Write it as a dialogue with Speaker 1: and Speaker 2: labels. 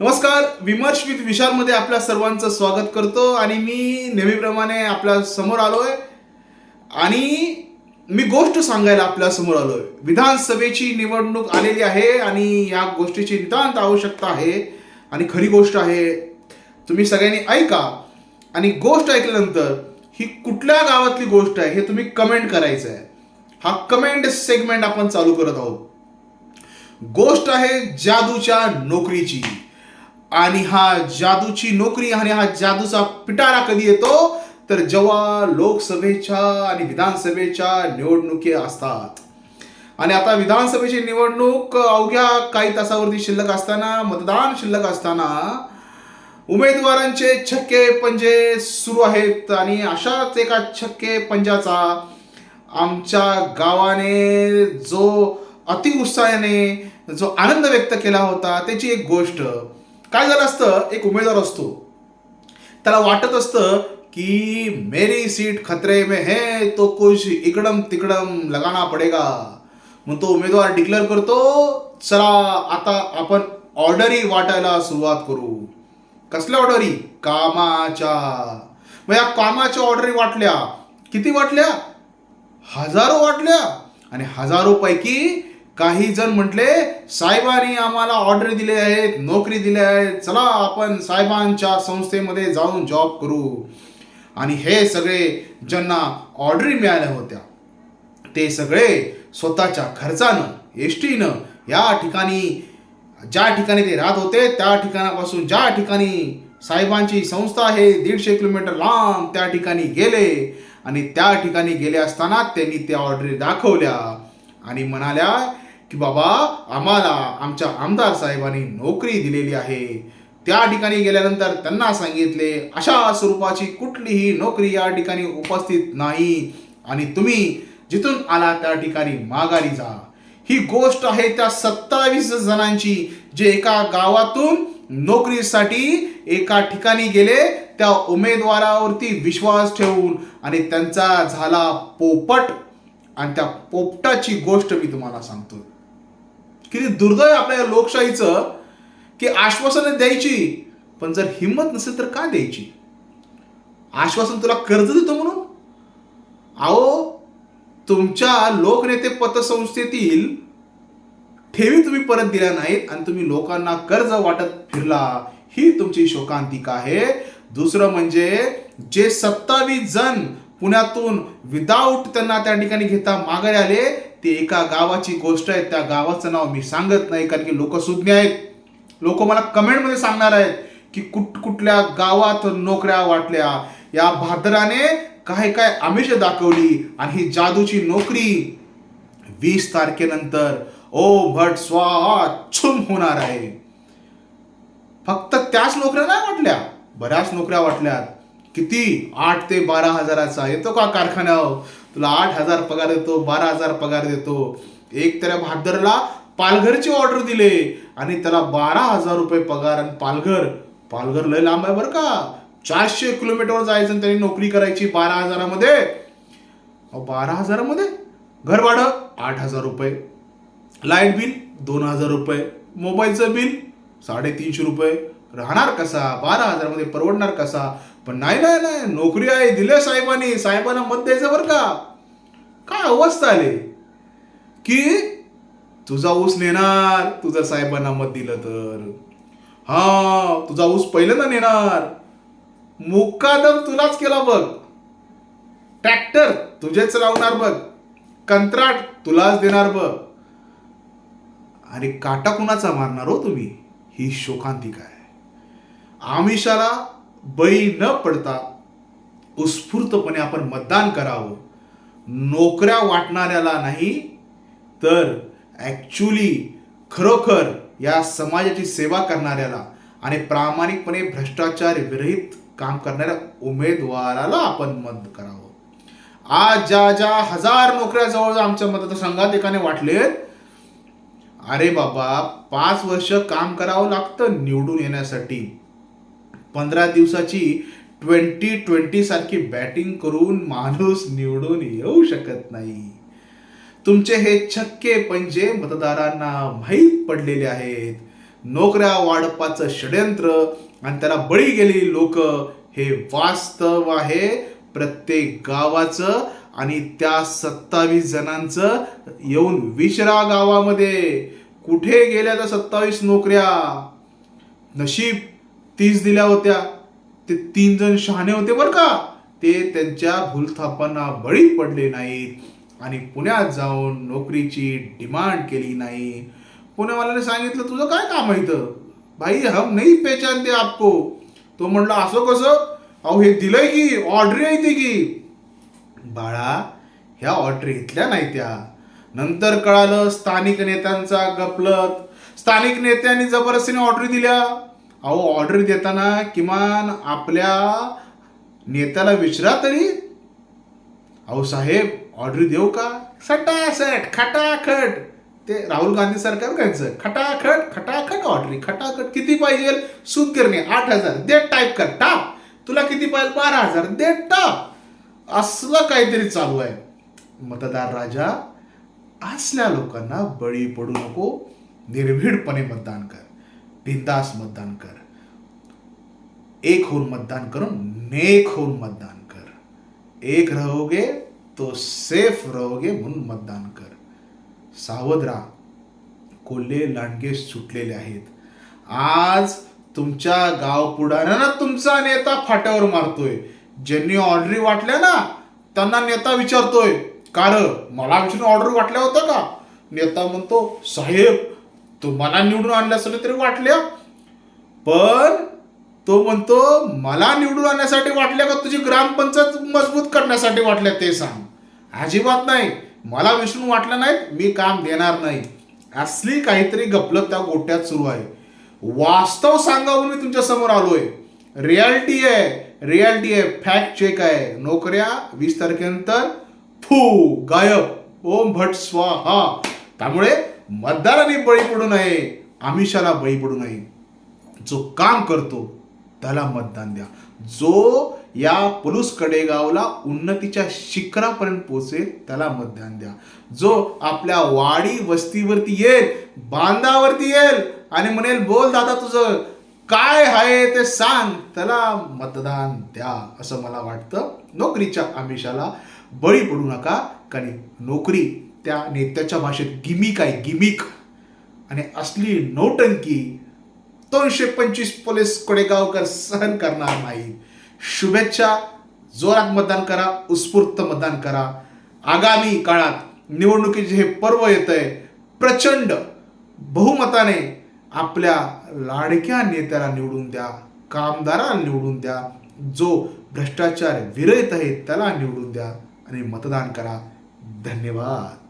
Speaker 1: नमस्कार विमर्श विथ विशालमध्ये आपल्या सर्वांचं स्वागत करतो आणि मी नेहमीप्रमाणे आपल्यासमोर आलोय. आणि मी गोष्ट सांगायला आपल्यासमोर आलोय. विधानसभेची निवडणूक आलेली आहे आणि या गोष्टीची नितांत आवश्यकता आहे. आणि खरी गोष्ट आहे तुम्ही सगळ्यांनी ऐका. आणि गोष्ट ऐकल्यानंतर ही कुठल्या गावातली गोष्ट आहे हे तुम्ही कमेंट करायचं आहे हा कमेंट सेगमेंट आपण चालू करत आहोत. गोष्ट आहे जादूच्या नोकरीची. आणि हा जादूची नोकरी आणि हा जादूचा पिटारा कधी येतो? तर जेव्हा लोकसभेच्या आणि विधानसभेच्या निवडणुकी असतात. आणि आता विधानसभेची निवडणूक अवघ्या काही तासावरती शिल्लक असताना मतदान शिल्लक असताना उमेदवारांचे छक्के पंजे सुरू आहेत आणि अशाच एका छक्के पंजाचा आमच्या गावाने जो अतिउत्साहाने जो आनंद व्यक्त केला होता त्याची एक गोष्ट काय झालं असतं? एक उमेदवार असतो. त्याला वाटत असतं की मेरी सीट खतरे में है तो कुछ इकडम तिकडम लगाना पडेगा. मग तो उमेदवार डिक्लेअर करतो चला आता आपण ऑर्डरी वाटायला सुरुवात करू. कसल्या ऑर्डरी? कामाच्या. मग या कामाच्या ऑर्डरी वाटल्या. किती वाटल्या? हजारो वाटल्या. आणि हजारो पैकी काही जण म्हटले साहेबांनी आम्हाला ऑर्डर दिले आहेत नोकरी दिल्या आहेत चला आपण साहेबांच्या संस्थेमध्ये जाऊन जॉब करू. आणि हे सगळे ज्यांना ऑर्डरी मिळाल्या होत्या ते सगळे स्वतःच्या खर्चानं एस टीनं या ठिकाणी ज्या ठिकाणी ते राहत होते त्या ठिकाणापासून ज्या ठिकाणी साहेबांची संस्था आहे दीडशे किलोमीटर लांब त्या ठिकाणी गेले. आणि त्या ठिकाणी गेले असताना त्यांनी त्या ऑर्डरी दाखवल्या आणि म्हणाल्या की बाबा आम्हाला आमच्या आमदार साहेबांनी नोकरी दिलेली आहे. त्या ठिकाणी गेल्यानंतर त्यांना सांगितले अशा स्वरूपाची कुठलीही नोकरी या ठिकाणी उपस्थित नाही. आणि तुम्ही जिथून आला त्या ठिकाणी माघारी जा. ही गोष्ट आहे त्या सत्तावीस जणांची जे एका गावातून नोकरीसाठी एका ठिकाणी गेले त्या उमेदवारावरती विश्वास ठेवून आणि त्यांचा झाला पोपट. आणि त्या पोपटाची गोष्ट मी तुम्हाला सांगतो किती दुर्दैव आपल्या या लोकशाहीचं की आश्वासनं द्यायची पण जर हिंमत नसेल तर का द्यायची? आश्वासन तुला कर्ज देतो म्हणून? अहो तुमच्या लोकनेते पतसंस्थेतील ठेवी तुम्ही परत दिल्या नाहीत आणि तुम्ही लोकांना कर्ज वाटत फिरला. ही तुमची शोकांतिका आहे. दुसरं म्हणजे जे सत्तावीस जण पुण्यातून विदाऊट त्यांना त्या ठिकाणी घेता माघारी आले ती एका गावाची गोष्ट आहे त्या गावाचं नाव मी सांगत नाही कारण की लोक सुज्ञ आहेत. लोक मला कमेंटमध्ये सांगणार आहेत की कुठ कुठल्या गावात नोकऱ्या वाटल्या. या भादराने काय काय आमिष दाखवली आणि ही जादूची नोकरी वीस तारखेनंतर ओ भट स्वा छुम होणार आहे. फक्त त्याच नोकऱ्या नाही वाटल्या बऱ्याच नोकऱ्या वाटल्या किती? आठ ते बारा हजाराचा. येतो का कारखान्यावर? तुला आठ हजार पगार देतो बारा हजार पगार देतो. एक तर भादरला पालघरची ऑर्डर दिले. आणि त्याला बारा हजार रुपये पगार आणि पालघर. पालघर लय लांब आहे बरं का. चारशे किलोमीटरवर जायचं आणि त्यांनी नोकरी करायची बारा हजारामध्ये. बारा हजारामध्ये? घर भाडं? आठ हजार रुपये. Light bill? दोन हजार रुपये. मोबाईलचं बिल? साडेतीनशे रुपये. राहणार कसा? बारा हजारमध्ये परवडणार कसा? पण नाही नाही नाही. नोकरी आहे दिले साहेबांनी. साहेबांना मत द्यायचं बरं का? काय अवस्था आली? की तुझा ऊस नेणार तुझं साहेबांना मत दिलं तर. हा तुझा ऊस पहिल्यांदा नेणार. मुक्कादम तुलाच केला बघ. ट्रॅक्टर तुझेच लावणार बघ. कंत्राट तुलाच देणार बघ. आणि काटा कुणाचा मारणार हो तुम्ही? ही शोकांतिका आहे. आमिषाला बळी न पडता उत्स्फूर्तपणे आपण मतदान करावं. नोकऱ्या वाटणाऱ्याला नाही तर ॲक्च्युली खरोखर या समाजाची सेवा करणाऱ्याला आणि प्रामाणिकपणे भ्रष्टाचार विरहित काम करणाऱ्या उमेदवाराला आपण मत करावं. आज ज्या ज्या हजार नोकऱ्या जवळ आमच्या मतदारसंघात एकाने वाटलेत अरे बाबा पाच वर्ष काम करावं लागतं निवडून येण्यासाठी. पंधरा दिवसाची ट्वेंटी ट्वेंटी सारखी बॅटिंग करून माणूस निवडून येऊ शकत नाही. तुमचे हे छक्के पंजे मतदारांना माहीत पडलेले आहेत. नोकऱ्या वाढपाचं षडयंत्र आणि त्याला बळी गेलेली लोक हे वास्तव आहे प्रत्येक गावाचं आणि त्या सत्तावीस जणांचं येऊन विशरा गावामध्ये. कुठे गेल्या त्या सत्तावीस नोकऱ्या? नशीब तीस दिल्या होत्या. ते तीन जण शहाणे होते बरं का. ते त्यांच्या भूलथापांना बळी पडले नाहीत. आणि पुण्यात जाऊन नोकरीची डिमांड केली नाही. पुण्यावाल्याने सांगितलं तुझं काय काम आहे इथं? भाई हम नाही पेचानते आपको. तो म्हणला असं कसं? अहो हे दिलंय की? ऑर्डर आहे ती की? बाळा ह्या ऑर्डर इथल्या नाही त्या. नंतर कळालं स्थानिक नेत्यांचा गपलत स्थानिक नेत्यांनी जबरदस्तीने ऑर्डर दिल्या. अहो ऑर्डर देताना किमान आपल्या नेत्याला विचारा तरी. अहो साहेब ऑर्डर देऊ का? सटासट खटाखट. ते राहुल गांधी सरकार कायचं खटाखट खटाखट ऑर्डरी खटाखट किती पाहिजे? सूत करणे आठ हजार. दे टाईप कर. टाप. तुला किती पाहिजे? बारा हजार. दे टाप. असलं काहीतरी चालू आहे. मतदार राजा असल्या लोकांना बळी पडू नको. निर्भीडपणे मतदान कर. बिंदास मतदान कर. एक होऊन मतदान करून नेक होऊन मतदान कर. एक रहोगे तो सेफ रहोगे म्हणून मतदान कर. सावध राहा. कोल्हे लांडगे सुटलेले आहेत. आज तुमच्या गाव पुढाऱ्यांना तुमचा नेता फाट्यावर मारतोय. ज्यांनी ऑर्डरी वाटल्या ना त्यांना नेता विचारतोय. कार मला विचारून ऑर्डर वाटल्या होत्या का? नेता म्हणतो साहेब तुम्हाला निवडून आणलं असलं तरी वाटल्या पण तो म्हणतो मला निवडून आणण्यासाठी वाटल्या का तुझी ग्रामपंचायत मजबूत करण्यासाठी वाटल्या ते सांग. अजिबात नाही. मला विसरून वाटलं नाही मी काम देणार नाही. असली काहीतरी गपलत त्या गोट्यात सुरू आहे. वास्तव सांगावून मी तुमच्यासमोर आलोय. रियालिटी आहे. रियालिटी आहे. फॅक्ट चेक आहे. नोकऱ्या वीस तारखेनंतर फू गायब. ओम भट स्वाहा. त्यामुळे मतदारांनी बळी पडू नये आमिषाला बळी पडू नये. जो काम करतो त्याला मतदान द्या. जो या पुलुस कडेगावला उन्नतीच्या शिखरापर्यंत पोचेल त्याला मतदान द्या. जो आपल्या वाडी वस्तीवरती येईल बांधावरती येईल आणि म्हणेल बोल दादा तुझं काय आहे ते सांग त्याला मतदान द्या असं मला वाटतं. नोकरीच्या आमिषाला बळी पडू नका कारण नोकरी त्या नेत्याच्या भाषेत गिमिक आहे गिमिक. आणि असली नौटंकी दोनशे पंचवीस पोलीस कोडेगावकर सहन करणार नाही. शुभेच्छा जोरात मतदान करा उत्स्फूर्त मतदान करा. आगामी काळात निवडणुकीचे हे पर्व येत आहे प्रचंड बहुमताने आपल्या लाडक्या नेत्याला निवडून द्या कामदाराला निवडून द्या जो भ्रष्टाचार विरहित आहे त्याला निवडून द्या आणि मतदान करा. धन्यवाद.